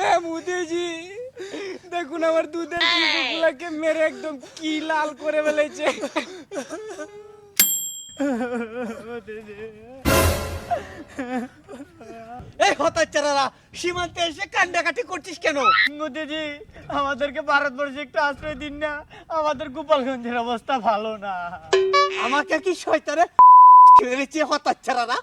আরে মুদিজি। দেখুন আমার দুধের শিশুগুলোকে মেরে একদম কি লাল করে ফেলেছে। এই হতাচ্চারারা সীমান্তে এসে কান্ডাকাটি করছিস কেন? মুদিজি আমাদেরকে ভারতবর্ষে একটু আশ্রয় দিন না। আমাদের গোপালগঞ্জের অবস্থা ভালো না। আমাকে কি শয়তানে ছেড়েছে হতাচ্চারারা?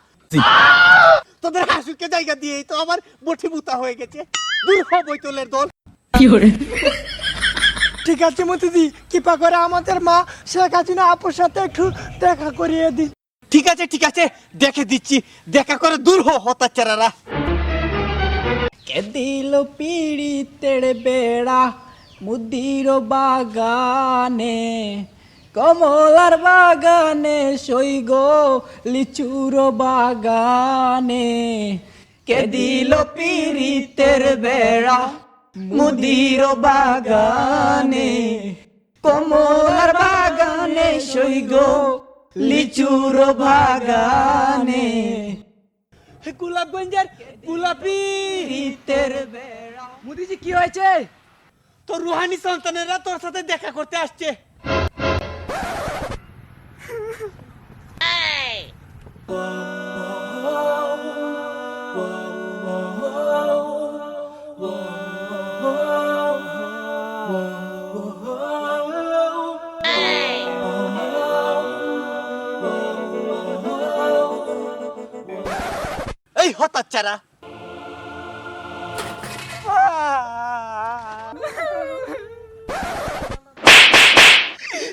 তোদের হাসুকে জায়গা দিয়েই তো আমার বটি বুতা হয়ে গেছে। দূর হ বৈতলের দল। ঠিক আছে মুদিজি কৃপা করে আমাদের মা শেখ হাসিনা আপুর সাথে একটু দেখা করিয়ে দিন ঠিক আছে ঠিক আছে দেখে দিচ্ছি। দেখা করে দূর হ হতাচ্চারারা কে দিল পিড়িতের বেড়া মুদির বাগানে? কমলার বাগানে সৈগ লিচুর বাগানে। কে দিল পিড়িতের বেড়া মুদির বাগানে? কমলার বাগানে সৈগ লিচুর বাগানে। গোলাপগঞ্জের গোলাপি পিড়িতের বেড়া। মুদিজি, কি হয়েছে? তোর রুহানি সন্তানেরা তোর সাথে দেখা করতে আসছে। হতাচ্চারা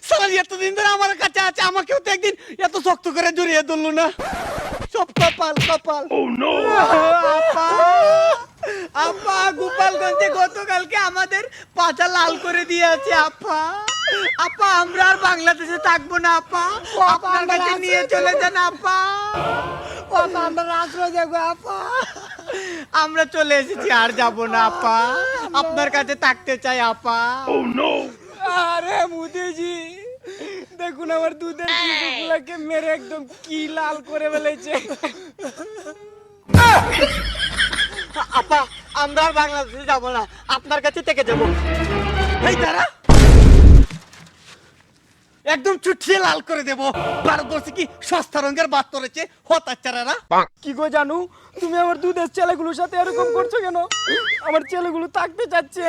সারা এতদিন ধরে আমার কাছে আছে আমাকেও তো একদিন এত শক্ত করে জড়িয়ে ধরলো না। সব কপাল কপাল। আপা আপা গোপালগঞ্জে গতকালকে আমাদের পাচা লাল করে দিয়েছে আপা। আপা আমরা আর বাংলাদেশে থাকব না আপা। আপনার কাছে নিয়ে চলে যান আপা। আমরা আশ্রয় দেবো আপা। আমরা চলে এসেছি আর যাব না আপা। আপনার কাছে থাকতে চাই আপা। আরে মুদিজি দেখুন আমার দুধের শিশুগুলোকে মেরে একদম কি লাল করে ফেলেছে। আপা আমরা আর বাংলাদেশে যাব না আপনার কাছে থেকে যাব। এই দাঁড়া। একদম চুটিয়ে লাল করে দেব। ভারতবর্ষে কি সস্তা রঙের বাদ করেছে। হতাচ্চারারা কি গো জানু তুমি আমার দুধের ছেলেগুলোর সাথে এরকম করছ কেন? আমার ছেলেগুলো থাকতে চাচ্ছে।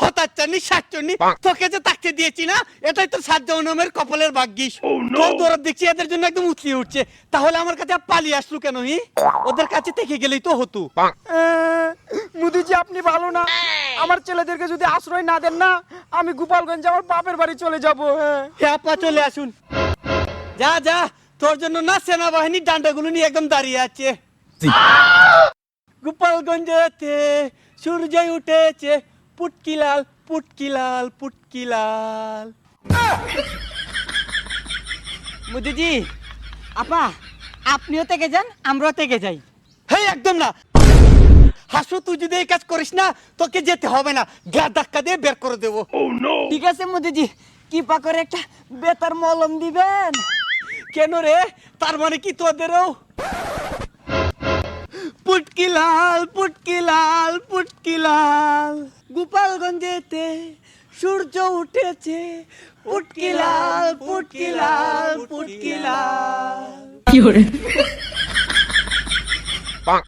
হতাচ্চানি সাতচন্নি তোকে যে তাকতে দিয়েছি না এটাই তো সাত জনমের কপালের ভাগ্যিস। তোর দৌড় দেখছি এদের জন্য একদম উতলিয়ে উঠছে। তাহলে আমার কাছে পালিয়ে আসলো কেন হি? ওদের কাছে থেকে গেলেই তো হতো। আহ, মুদিজি আপনি ভালো না। আমার ছেলেদেরকে যদি আশ্রয় না দেন না আমি গোপালগঞ্জ আমার বাপের বাড়ি চলে যাব হ্যাঁ। আপা চলে আসুন। যা যা তোর জন্য না সেনাবাহিনীর ডান্ডাগুলো নিয়ে একদম দাঁড়িয়ে আছে। গোপালগঞ্জেতে সূর্য উঠেছে পুটকিলাল পুটকিলাল পুটকিলাল। মুদিজি আপা আপনিও থেকে যান আমরাও থেকে যাই। হে একদম না। হাসু তুই যদি এই কাজ করিস না তোকে যেতে হবে না। গা ধাক্কা দিয়ে বের করে দেবো। ঠিক আছে মুদিজি কি পা করে একটা বেতার মলম দিবেন। কেন রে? তার মানে কি তোদেরও? পুটকি লাল পুটকি লাল পুটকি লাল। গোপালগঞ্জেতে সূর্য উঠেছে। পুটকি লাল পুটকি লাল পুটকি লাল।